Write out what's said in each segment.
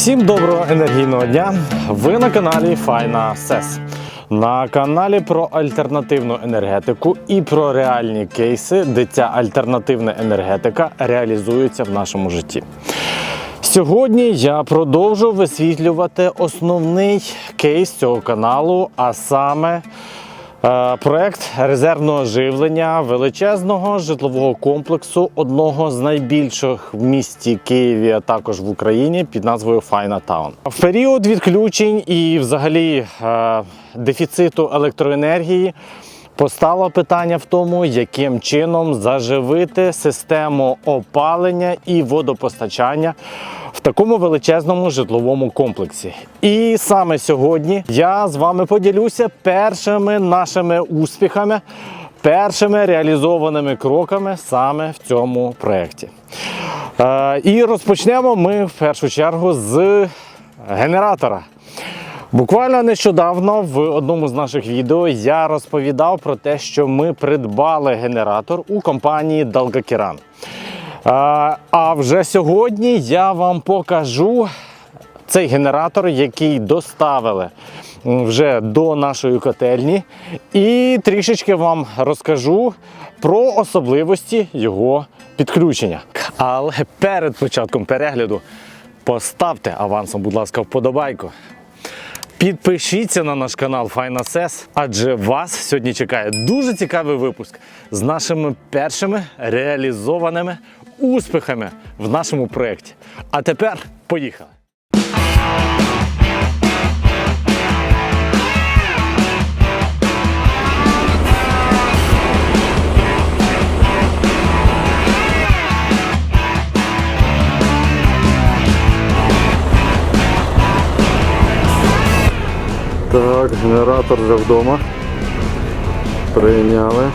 Всім доброго енергійного дня! Ви на каналі Файна Сес. На каналі про альтернативну енергетику і про реальні кейси, де ця альтернативна енергетика реалізується в нашому житті. Сьогодні я продовжу висвітлювати основний кейс цього каналу, а саме Проект резервного живлення величезного житлового комплексу, одного з найбільших в місті Києві, а також в Україні під назвою Файна Таун. В період відключень і взагалі е, дефіциту електроенергії постало питання в тому, яким чином заживити систему опалення і водопостачання в такому величезному житловому комплексі. І саме сьогодні я з вами поділюся першими нашими успіхами, першими реалізованими кроками саме в цьому проєкті. Е, і розпочнемо ми в першу чергу з генератора. Буквально нещодавно в одному з наших відео я розповідав про те, що ми придбали генератор у компанії Dalgakiran. А, вже сьогодні я вам покажу цей генератор, який доставили вже до нашої котельні, і трішечки вам розкажу про особливості його підключення. Але перед початком перегляду поставте авансом, будь ласка, вподобайку. Підпишіться на наш канал FinaSes, адже вас сьогодні чекає дуже цікавий випуск з нашими першими реалізованими успіхами в нашому проєкті. А тепер поїхали! Так, генератор вже вдома. Прийняли.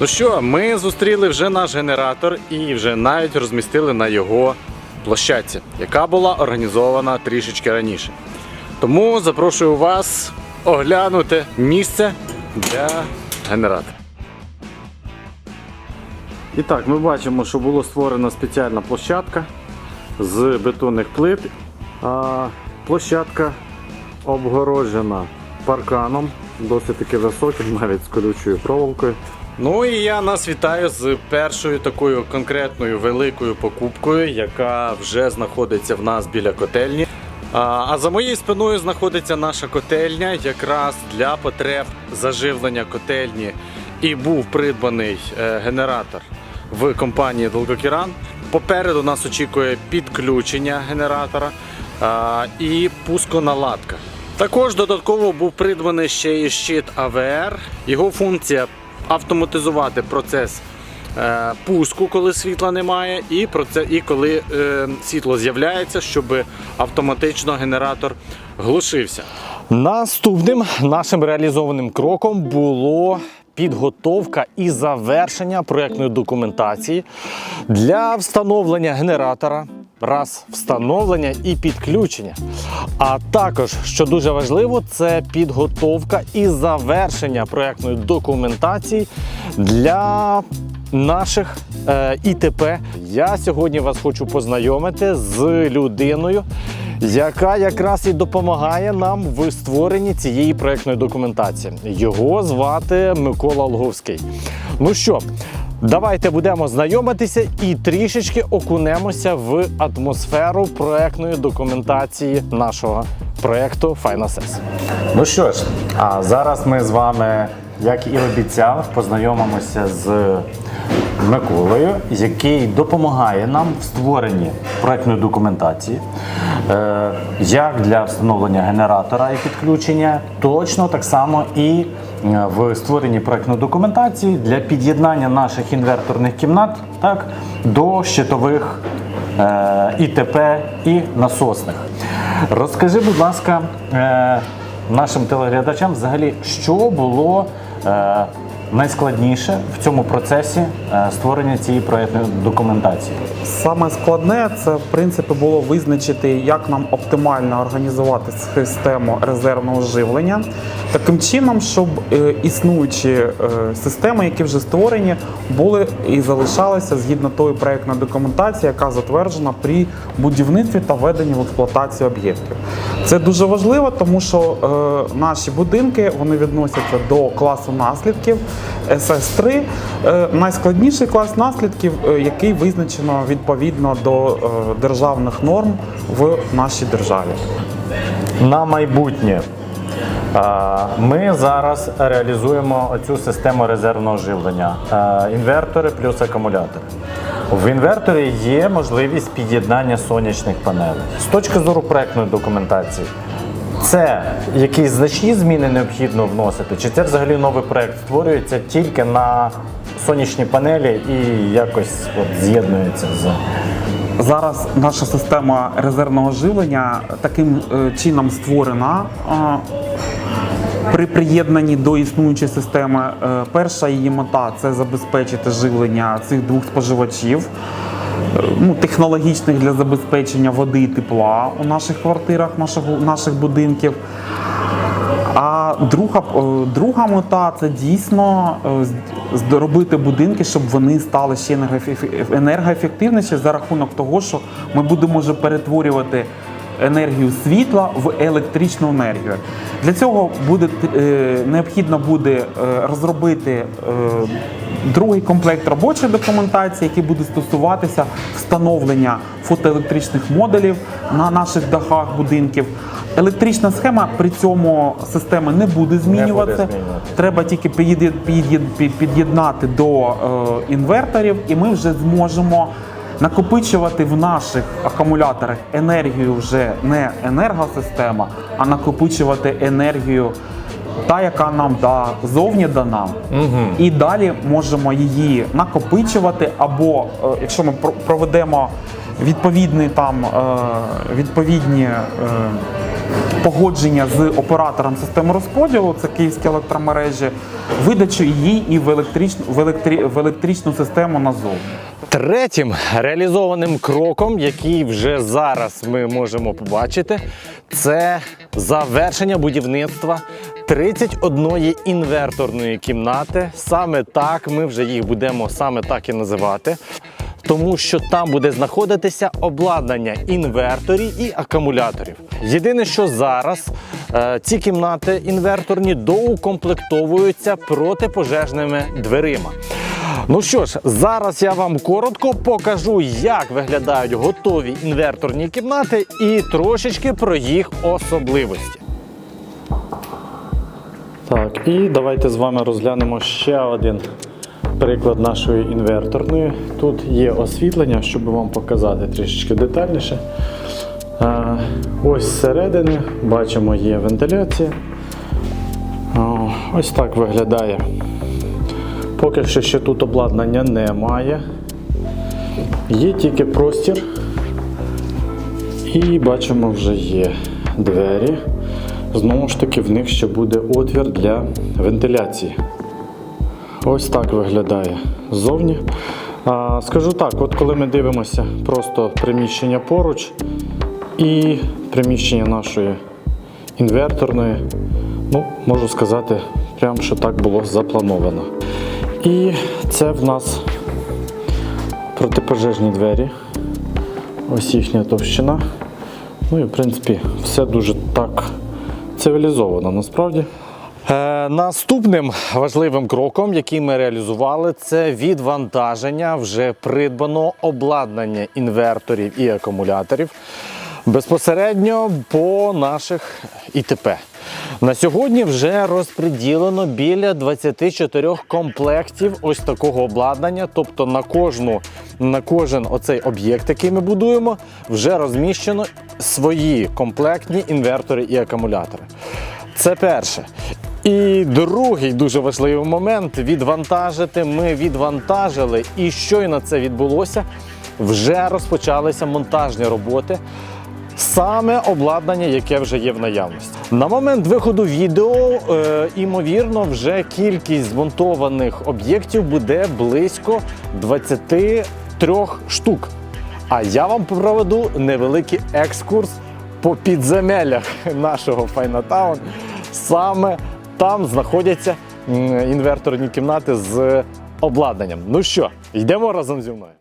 Ну що, ми зустріли вже наш генератор і вже навіть розмістили на його площадці, яка була організована трішечки раніше. Тому запрошую вас оглянути місце для генератора. І так, ми бачимо, що була створена спеціальна площадка з бетонних плит. А площадка обгороджена парканом, досить таки високим, навіть з колючою проволокою. Ну і я нас вітаю з першою такою конкретною великою покупкою, яка вже знаходиться в нас біля котельні. А за моєю спиною знаходиться наша котельня, якраз для потреб заживлення котельні. І був придбаний е, генератор в компанії Долгокіран. Попереду нас очікує підключення генератора і пусконаладка. Також додатково був придбаний ще і щит АВР. Його функція автоматизувати процес е, пуску, коли світла немає, і, і коли е, світло з'являється, щоб автоматично генератор глушився. Наступним нашим реалізованим кроком було підготовка і завершення проєктної документації для встановлення генератора. Раз встановлення і підключення. А також, що дуже важливо, це підготовка і завершення проєктної документації для наших е, ІТП. Я сьогодні вас хочу познайомити з людиною, яка якраз і допомагає нам в створенні цієї проєктної документації. Його звати Микола Лговський. Ну що, давайте будемо знайомитися і трішечки окунемося в атмосферу проєктної документації нашого проєкту FinaSes. Ну що ж, а зараз ми з вами, як і обіцяв, познайомимося з Миколою, який допомагає нам в створенні проєктної документації, е, як для встановлення генератора і підключення, точно так само і е, в створенні проєктної документації для під'єднання наших інверторних кімнат так, до щитових е, ІТП і насосних. Розкажи, будь ласка, нашим телеглядачам взагалі, що було. Найскладніше в цьому процесі е, створення цієї проєктної документації? Саме складне це в принципі було визначити, як нам оптимально організувати систему резервного живлення, таким чином, щоб е, існуючі е, системи, які вже створені, були і залишалися згідно тої проектної документації, яка затверджена при будівництві та введенні в експлуатацію об'єктів. Це дуже важливо, тому що наші будинки вони відносяться до класу наслідків СС3, е, найскладніший клас наслідків, е, який визначено відповідно до е, державних норм в нашій державі. На майбутнє. Ми зараз реалізуємо цю систему резервного живлення. Інвертори плюс акумулятори. В інверторі є можливість під'єднання сонячних панелей. З точки зору проектної документації, це якісь значні зміни необхідно вносити, чи це взагалі новий проект створюється тільки на сонячні панелі і якось от з'єднується з. Зараз наша система резервного живлення таким е, чином створена. е, При приєднанні до існуючої системи е, перша її мета це забезпечити живлення цих двох споживачів, ну, технологічних для забезпечення води і тепла у наших квартирах, наших, наших будинків. А друга, е, друга мета це дійсно е, зробити будинки, щоб вони стали ще енергоефе- енергоефективніші за рахунок того, що ми будемо вже перетворювати енергію світла в електричну енергію. Для цього буде е, необхідно буде е, розробити е, другий комплект робочої документації, який буде стосуватися встановлення фотоелектричних модулів на наших дахах будинків. Електрична схема при цьому системи не буде змінюватися. Треба тільки під'єд- під'єд- під'єднати до інверторів, і ми вже зможемо накопичувати в наших акумуляторах енергію вже не енергосистема, а накопичувати енергію. Та, яка нам да, зовні дана, і далі можемо її накопичувати, або е, якщо ми про- проведемо відповідні там е, відповідні е, погодження з оператором системи розподілу, це київські електромережі, видачу її і в електричну в, електри, в електричну систему назовні. Третім реалізованим кроком, який вже зараз ми можемо побачити, це завершення будівництва 31 інверторної кімнати. Саме так ми вже їх будемо саме так і називати. Тому що там буде знаходитися обладнання інверторів і акумуляторів. Єдине, що зараз е, ці кімнати інверторні доукомплектовуються протипожежними дверима. Ну що ж, зараз я вам коротко покажу, як виглядають готові інверторні кімнати і трошечки про їх особливості. Так, і давайте з вами розглянемо ще один приклад нашої інверторної. Тут є освітлення, щоб вам показати трішечки детальніше. Ось зсередини бачимо є вентиляція. Ось так виглядає. Поки що ще тут обладнання немає. Є тільки простір. І бачимо, вже є двері. Знову ж таки, в них ще буде отвір для вентиляції. Ось так виглядає ззовні. А, скажу так, от коли ми дивимося просто приміщення поруч і приміщення нашої інверторної, ну, можу сказати, прям що так було заплановано. І це в нас протипожежні двері. Ось їхня товщина. Ну і в принципі все дуже так цивілізовано насправді. Е, наступним важливим кроком, який ми реалізували, це відвантаження вже придбаного обладнання інверторів і акумуляторів безпосередньо по наших ІТП. На сьогодні вже розподілено біля 24 комплектів ось такого обладнання. Тобто на кожну на кожен оцей об'єкт, який ми будуємо, вже розміщено свої комплектні інвертори і акумулятори. Це перше. І другий дуже важливий момент відвантажити. Ми відвантажили, і щойно це відбулося, вже розпочалися монтажні роботи саме обладнання, яке вже є в наявності. На момент виходу відео, е, імовірно, вже кількість змонтованих об'єктів буде близько 23 штук. А я вам проведу невеликий екскурс по підземеллях нашого Файнатаун. Саме там знаходяться інверторні кімнати з обладнанням. Ну що, йдемо разом зі мною.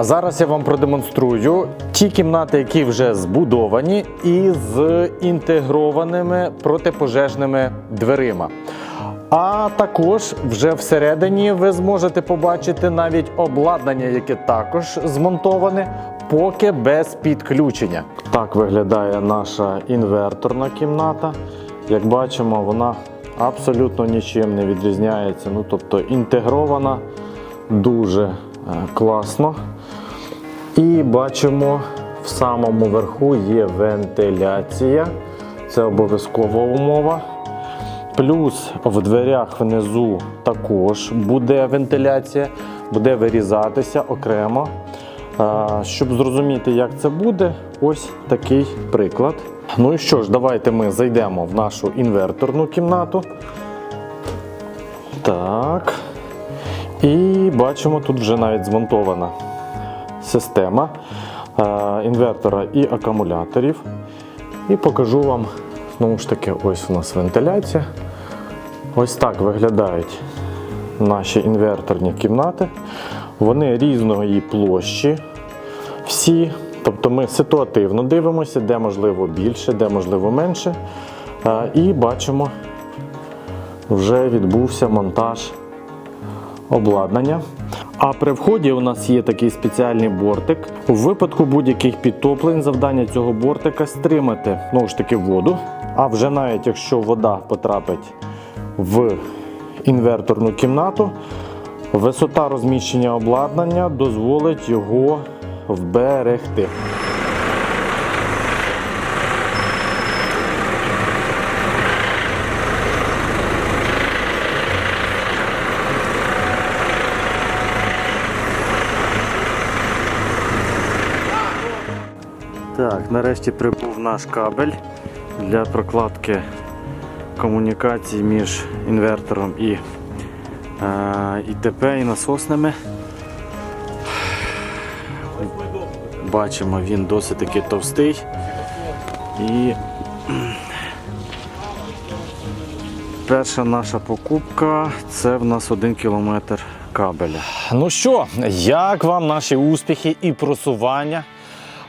А зараз я вам продемонструю ті кімнати, які вже збудовані, і з інтегрованими протипожежними дверима. А також вже всередині ви зможете побачити навіть обладнання, яке також змонтоване, поки без підключення. Так виглядає наша інверторна кімната. Як бачимо, вона абсолютно нічим не відрізняється. Ну, тобто інтегрована дуже е, класно. І бачимо, в самому верху є вентиляція. Це обов'язкова умова. Плюс в дверях внизу також буде вентиляція, буде вирізатися окремо. Щоб зрозуміти, як це буде, ось такий приклад. Ну і що ж, давайте ми зайдемо в нашу інверторну кімнату. Так. І бачимо, тут вже навіть змонтована система е, інвертора і акумуляторів. І покажу вам знову ж таки, ось у нас вентиляція. Ось так виглядають наші інверторні кімнати. Вони різної площі. Всі. Тобто ми ситуативно дивимося, де можливо більше, де можливо менше. Е, І бачимо, вже відбувся монтаж обладнання. А при вході у нас є такий спеціальний бортик. У випадку будь-яких підтоплень завдання цього бортика стримати знову ж таки воду. А вже навіть якщо вода потрапить в інверторну кімнату, висота розміщення обладнання дозволить його вберегти. Так, нарешті прибув наш кабель для прокладки комунікації між інвертором і е, ІТП і насосними. Бачимо, він досить таки товстий. І перша наша покупка це в нас один кілометр кабеля. Ну що, як вам наші успіхи і просування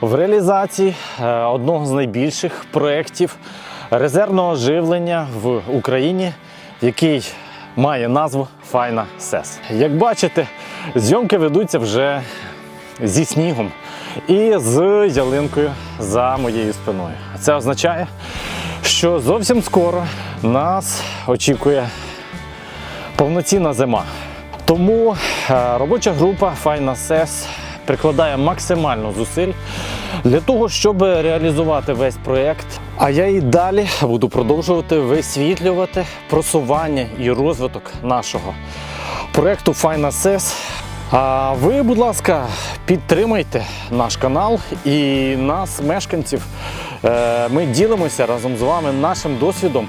в реалізації е, одного з найбільших проєктів резервного живлення в Україні, який має назву Файна СЕС. Як бачите, зйомки ведуться вже зі снігом і з ялинкою за моєю спиною. Це означає, що зовсім скоро нас очікує повноцінна зима. Тому е, робоча група Файна СЕС прикладає максимально зусиль для того, щоб реалізувати весь проєкт. А я і далі буду продовжувати висвітлювати просування і розвиток нашого проєкту SES. А ви, будь ласка, підтримайте наш канал і нас, мешканців. Е, Ми ділимося разом з вами нашим досвідом.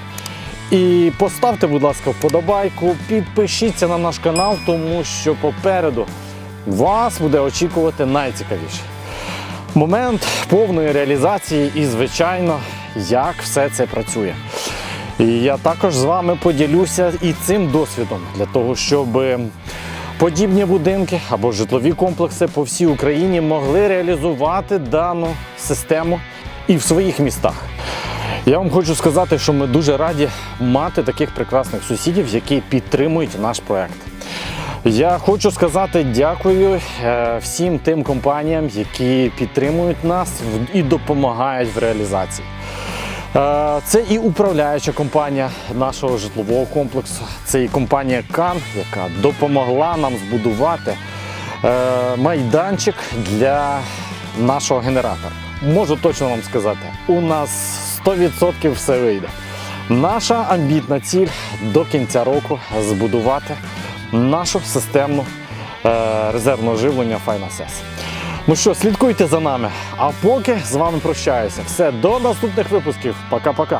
І поставте, будь ласка, вподобайку, підпишіться на наш канал, тому що попереду вас буде очікувати найцікавіше. Момент повної реалізації і, звичайно, як все це працює. І я також з вами поділюся і цим досвідом для того, щоб подібні будинки або житлові комплекси по всій Україні могли реалізувати дану систему і в своїх містах. Я вам хочу сказати, що ми дуже раді мати таких прекрасних сусідів, які підтримують наш проект. Я хочу сказати дякую е, всім тим компаніям, які підтримують нас і допомагають в реалізації. Е, Це і управляюча компанія нашого житлового комплексу, це і компанія Кан, яка допомогла нам збудувати е, майданчик для нашого генератора. Можу точно вам сказати, у нас 100% все вийде. Наша амбітна ціль до кінця року збудувати нашу системну е, резервного живлення FineAssess. Ну що, слідкуйте за нами. А поки з вами прощаюся. Все, до наступних випусків. Пока-пока.